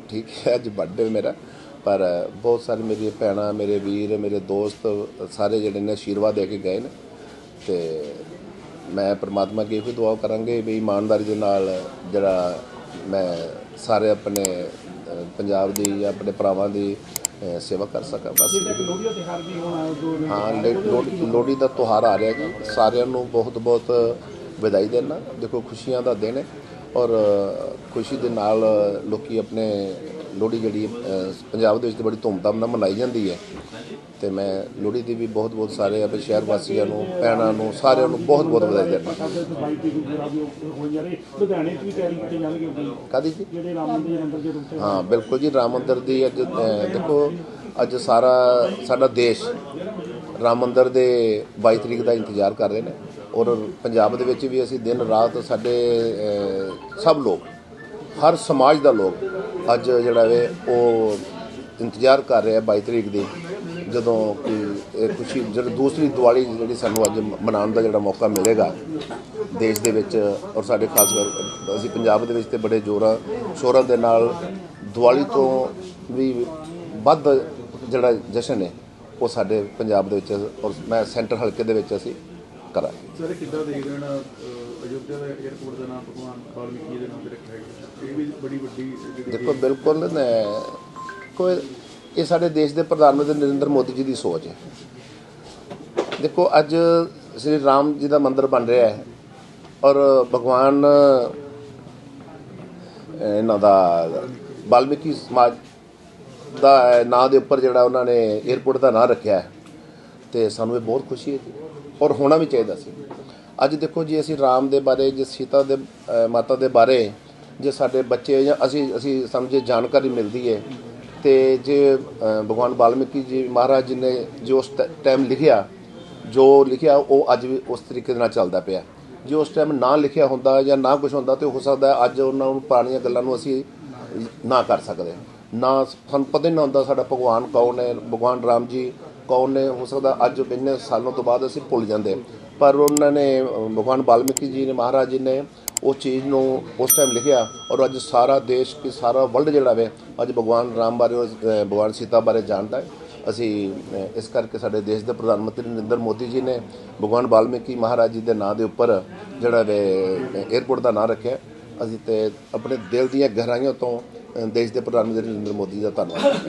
ਦੇਖੋ ਠੀਕ ਹੈ ਅੱਜ ਬਰਥਡੇ ਮੇਰਾ। ਪਰ ਬਹੁਤ ਸਾਰੇ ਮੇਰੀਆਂ ਭੈਣਾਂ ਮੇਰੇ ਵੀਰ ਮੇਰੇ ਦੋਸਤ ਸਾਰੇ ਜਿਹੜੇ ਨੇ ਆਸ਼ੀਰਵਾਦ ਦੇ ਕੇ ਗਏ ਨੇ। ਤੇ ਮੈਂ ਪ੍ਰਮਾਤਮਾ ਅੱਗੇ ਇਹੋ ਦੁਆ ਕਰਾਂਗੇ ਵੀ ਇਮਾਨਦਾਰੀ ਦੇ ਨਾਲ ਜਿਹੜਾ ਮੈਂ ਸਾਰੇ ਆਪਣੇ ਪੰਜਾਬ ਦੀ ਜਾਂ ਆਪਣੇ ਭਰਾਵਾਂ ਦੀ ਸੇਵਾ ਕਰ ਸਕਾਂ। ਬਸ ਹਾਂ ਲੋਹੜੀ ਦਾ ਤਿਉਹਾਰ ਆ ਰਿਹਾ ਜੀ ਸਾਰਿਆਂ ਨੂੰ ਬਹੁਤ ਬਹੁਤ ਵਧਾਈ ਦੇਣਾ। ਦੇਖੋ ਖੁਸ਼ੀਆਂ ਦਾ ਦਿਨ ਹੈ। ਔਰ ਖੁਸ਼ੀ ਦੇ ਨਾਲ ਲੋਕੀ ਆਪਣੇ ਲੋਹੜੀ ਜਿਹੜੀ ਪੰਜਾਬ ਦੇ ਵਿੱਚ ਤਾਂ ਬੜੀ ਧੂਮਧਾਮ ਨਾਲ ਮਨਾਈ ਜਾਂਦੀ ਹੈ। ਤੇ ਮੈਂ ਲੋਹੜੀ ਦੀ ਵੀ ਬਹੁਤ ਬਹੁਤ ਸਾਰੇ ਆਪਣੇ ਸ਼ਹਿਰ ਵਾਸੀਆਂ ਨੂੰ, ਭੈਣਾਂ ਨੂੰ, ਸਾਰਿਆਂ ਨੂੰ ਬਹੁਤ ਬਹੁਤ ਵਧਾਈ ਦਿੰਦਾ ਸਾਡੇ ਕਾਦੀ ਜੀ? ਹਾਂ, ਬਿਲਕੁਲ ਜੀ, ਰਾਮ ਮੰਦਿਰ ਦੀ ਅੱਜ ਦੇਖੋ, ਅੱਜ ਸਾਰਾ ਸਾਡਾ ਦੇਸ਼ ਰਾਮ ਮੰਦਿਰ ਦੇ 22 ਤਰੀਕ ਦਾ ਇੰਤਜ਼ਾਰ ਕਰ ਰਹੇ ਨੇ ਔਰ ਪੰਜਾਬ ਦੇ ਵਿੱਚ ਵੀ ਅਸੀਂ ਦਿਨ ਰਾਤ ਸਾਡੇ ਸਭ ਲੋਕ, ਹਰ ਸਮਾਜ ਦਾ ਲੋਕ ਅੱਜ ਜਿਹੜਾ ਵੇ ਉਹ ਇੰਤਜ਼ਾਰ ਕਰ ਰਿਹਾ 22 ਤਰੀਕ ਦੀ, ਜਦੋਂ ਕਿ ਇਹ ਖੁਸ਼ੀ ਜਿਹੜੀ ਦੂਸਰੀ ਦੀਵਾਲੀ ਜਿਹੜੀ ਸਾਨੂੰ ਅੱਜ ਮਨਾਉਣ ਦਾ ਜਿਹੜਾ ਮੌਕਾ ਮਿਲੇਗਾ ਦੇਸ਼ ਦੇ ਵਿੱਚ ਔਰ ਸਾਡੇ ਖਾਸ ਕਰ ਅਸੀਂ ਪੰਜਾਬ ਦੇ ਵਿੱਚ ਤੇ ਬੜੇ ਜ਼ੋਰਾਂ, ਸ਼ੋਰਾਂ ਦੇ ਨਾਲ ਦੀਵਾਲੀ ਤੋਂ ਵੀ ਵੱਧ ਜਿਹੜਾ ਜਸ਼ਨ ਹੈ, ਉਹ ਸਾਡੇ ਪੰਜਾਬ ਦੇ ਵਿੱਚ ਔਰ ਮੈਂ ਸੈਂਟਰ ਹਲਕੇ ਦੇ ਵਿੱਚ ਅਸੀਂ ਕਰਾਂਗੇ ਸਰ ਕਿੱਦਾਂ ਦੇਖਦੇ ਹਨ ਅਹ, ਅਯੋਧਿਆ ਦਾ 에ਅਰਪੋਰਟ ਦਾ ਨਾਮ ਭਗਵਾਨ ਵਾਲਮੀਕੀ ਦੇ ਨਾਮ ਤੇ ਰੱਖਿਆ ਗਿਆ ਇਹ ਵੀ ਬੜੀ ਵੱਡੀ ਜਿਹੜੀ ਦੇਖੋ ਬਿਲਕੁਲ ਨ- ਕੋਈ ਇਹ ਸਾਡੇ ਦੇਸ਼ ਦੇ ਪ੍ਰਧਾਨ ਮੰਤਰੀ ਨਰਿੰਦਰ ਮੋਦੀ ਜੀ ਦੀ ਸੋਚ ਹੈ। ਦੇਖੋ ਅੱਜ ਸ੍ਰੀ ਰਾਮ ਜੀ ਦਾ ਮੰਦਿਰ ਬਣ ਰਿਹਾ ਹੈ ਔਰ ਭਗਵਾਨ ਇਹਨਾਂ ਦਾ ਵਾਲਮੀਕੀ ਸਮਾਜ ਦਾ ਨਾਂ ਦੇ ਉੱਪਰ ਜਿਹੜਾ ਉਹਨਾਂ ਨੇ 에ਅਰਪੋਰਟ ਦਾ ਨਾਂ ਰੱਖਿਆ ਹੈ। ਤੇ ਸਾਨੂੰ ਇਹ ਬਹੁਤ ਖੁਸ਼ੀ ਹੈ ਜੀ। ਔਰ ਹੋਣਾ ਵੀ ਚਾਹੀਦਾ ਸੀ। ਅੱਜ ਦੇਖੋ ਜੀ, ਅਸੀਂ ਰਾਮ ਦੇ ਬਾਰੇ, ਜੇ ਸੀਤਾ ਦੇ ਮਾਤਾ ਦੇ ਬਾਰੇ ਜੇ ਸਾਡੇ ਬੱਚੇ ਜਾਂ ਅਸੀਂ ਅਸੀਂ, ਸਾਨੂੰ ਜਾਣਕਾਰੀ ਮਿਲਦੀ ਹੈ, ਤੇ ਜੇ ਭਗਵਾਨ ਵਾਲਮੀਕੀ ਜੀ ਮਹਾਰਾਜ ਜੀ ਨੇ ਜੋ ਉਸ ਟਾਈਮ ਲਿਖਿਆ, ਜੋ ਲਿਖਿਆ, ਉਹ ਅੱਜ ਵੀ ਉਸ ਤਰੀਕੇ ਦੇ ਨਾਲ ਚੱਲਦਾ ਪਿਆ। ਜੇ ਉਸ ਟਾਈਮ ਨਾ ਲਿਖਿਆ ਹੁੰਦਾ ਜਾਂ ਨਾ ਕੁਝ ਹੁੰਦਾ, ਤੇ ਹੋ ਸਕਦਾ ਅੱਜ ਉਹਨਾਂ ਨੂੰ ਪੁਰਾਣੀਆਂ ਗੱਲਾਂ ਨੂੰ ਅਸੀਂ ਨਾ ਕਰ ਸਕਦੇ। ਨਾ ਸਾਨੂੰ ਪਤਾ ਹੀ ਨਾ ਹੁੰਦਾ ਸਾਡਾ ਭਗਵਾਨ ਕੌਣ ਹੈ ਭਗਵਾਨ ਰਾਮ ਜੀ ਕੌਣ ਨੇ ਹੋ ਸਕਦਾ ਅੱਜ ਇੰਨੇ ਸਾਲਾਂ ਤੋਂ ਬਾਅਦ ਅਸੀਂ ਭੁੱਲ ਜਾਂਦੇ। ਪਰ ਉਹਨਾਂ ਨੇ ਭਗਵਾਨ ਵਾਲਮੀਕੀ ਜੀ ਨੇ ਮਹਾਰਾਜ ਜੀ ਨੇ ਉਹ ਚੀਜ਼ ਨੂੰ ਉਸ ਟਾਈਮ ਲਿਖਿਆ ਔਰ ਅੱਜ ਸਾਰਾ ਦੇਸ਼ ਕਿ ਸਾਰਾ ਵਰਲਡ ਜਿਹੜਾ ਵੇ ਅੱਜ ਭਗਵਾਨ ਰਾਮ ਬਾਰੇ ਅਹ, ਭਗਵਾਨ ਸੀਤਾ ਬਾਰੇ ਜਾਣਦਾ ਹੈ। ਅਸੀਂ ਇਸ ਕਰਕੇ ਸਾਡੇ ਦੇਸ਼ ਦੇ ਪ੍ਰਧਾਨ ਮੰਤਰੀ ਨਰਿੰਦਰ ਮੋਦੀ ਜੀ ਨੇ ਭਗਵਾਨ ਵਾਲਮੀਕੀ ਮਹਾਰਾਜ ਜੀ ਦੇ ਨਾਂ ਦੇ ਉੱਪਰ ਜਿਹੜਾ ਵੇ 에ਅਰਪੋਰਟ ਦਾ ਨਾਂ ਰੱਖਿਆ। ਅਸੀਂ ਤੇ ਆਪਣੇ ਦਿਲ ਦੀਆਂ ਗਹਿਰਾਈਆਂ ਤੋਂ ਦੇਸ਼ ਦੇ ਪ੍ਰਧਾਨ ਮੰਤਰੀ ਨਰਿੰਦਰ ਮੋਦੀ ਦਾ ਧੰਨਵਾਦ।